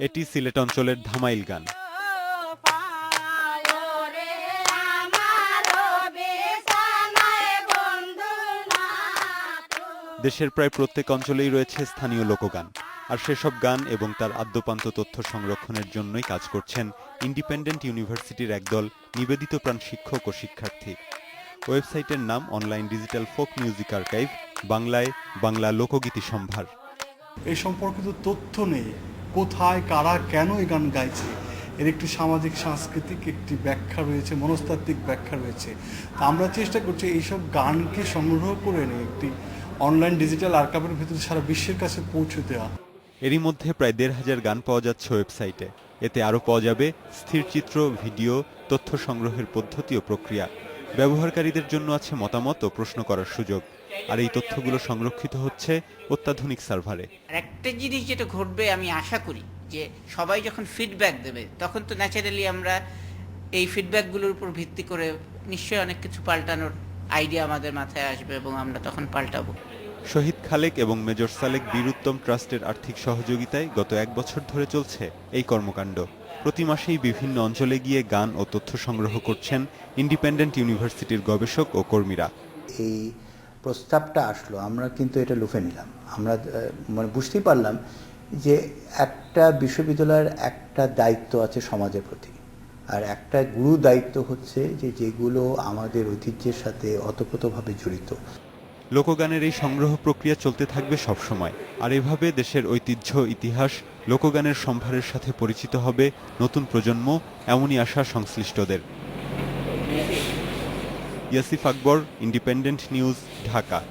এটি সিলেট অঞ্চলের ধামাইল গান। দেশের প্রায় প্রত্যেক অঞ্চলেই রয়েছে স্থানীয় লোকগান আর সেসব গান এবং তার আদ্যপান্ত তথ্য সংরক্ষণের জন্যই কাজ করছেন ইন্ডিপেন্ডেন্ট ইউনিভার্সিটির একদল নিবেদিত প্রাণ শিক্ষক ও শিক্ষার্থী। ওয়েবসাইটের নাম online digital folk music archive বাংলায় বাংলা লোকগীতি সম্ভার। এই সম্পর্কিত তথ্য নেই কোথায়, কারা কেন এই গান গাইছে? এর একটি সামাজিক, সাংস্কৃতিক একটি ব্যাখ্যা রয়েছে, মনস্তাত্ত্বিক ব্যাখ্যা রয়েছে। তা আমরা চেষ্টা করছি এইসব গানকে সংগ্রহ করে এনে একটি অনলাইন ডিজিটাল আর্কাইভের ভিতরে সারা বিশ্বের কাছে পৌঁছে দেওয়া। এরই মধ্যে প্রায় দেড় হাজার গান পাওয়া যাচ্ছে ওয়েবসাইটে। এতে আরও পাওয়া যাবে স্থিরচিত্র ভিডিও, তথ্য সংগ্রহের পদ্ধতি ও প্রক্রিয়া। ব্যবহারকারীদের জন্য আছে মতামত ও প্রশ্ন করার সুযোগ। আর এই তথ্যগুলো সংরক্ষিত হচ্ছে অত্যাধুনিক সার্ভারে। আর একটা জিনিস যেটা ঘটবে আমি আশা করি যে সবাই যখন ফিডব্যাক দেবে তখন তো ন্যাচারালি আমরা এই ফিডব্যাকগুলোর উপর ভিত্তি করে নিশ্চয়ই অনেক কিছু পাল্টানোর আইডিয়া আমাদের মাথায় আসবে এবং আমরা তখন পাল্টাবো। শহীদ খালেক এবং মেজর সালেক বীরুত্তম ট্রাস্টের আর্থিক সহযোগিতায় গত এক বছর ধরে চলছে এই কর্মকাণ্ড। প্রতি মাসেই বিভিন্ন অঞ্চলে গিয়ে গান ও তথ্য সংগ্রহ করছেন ইন্ডিপেন্ডেন্ট ইউনিভার্সিটির গবেষক ও কর্মীরা। এই প্রস্তাবটা আসলো, আমরা কিন্তু এটা লুফে নিলাম। আমরা মানে বুঝতেই পারলাম যে একটা বিশ্ববিদ্যালয়ের একটা দায়িত্ব আছে সমাজের প্রতি। আর একটা গুরু দায়িত্ব হচ্ছে যে যেগুলো আমাদের ঐতিহ্যের সাথে অতপ্রতভাবে জড়িত। লোকগানের এই সংগ্রহ প্রক্রিয়া চলতে থাকবে সবসময়। আর এভাবে দেশের ঐতিহ্য, ইতিহাস, লোকগানের সম্ভারের সাথে পরিচিত হবে নতুন প্রজন্ম, এমনই আশা সংশ্লিষ্টদের। Yasif Akbar independent news Dhaka.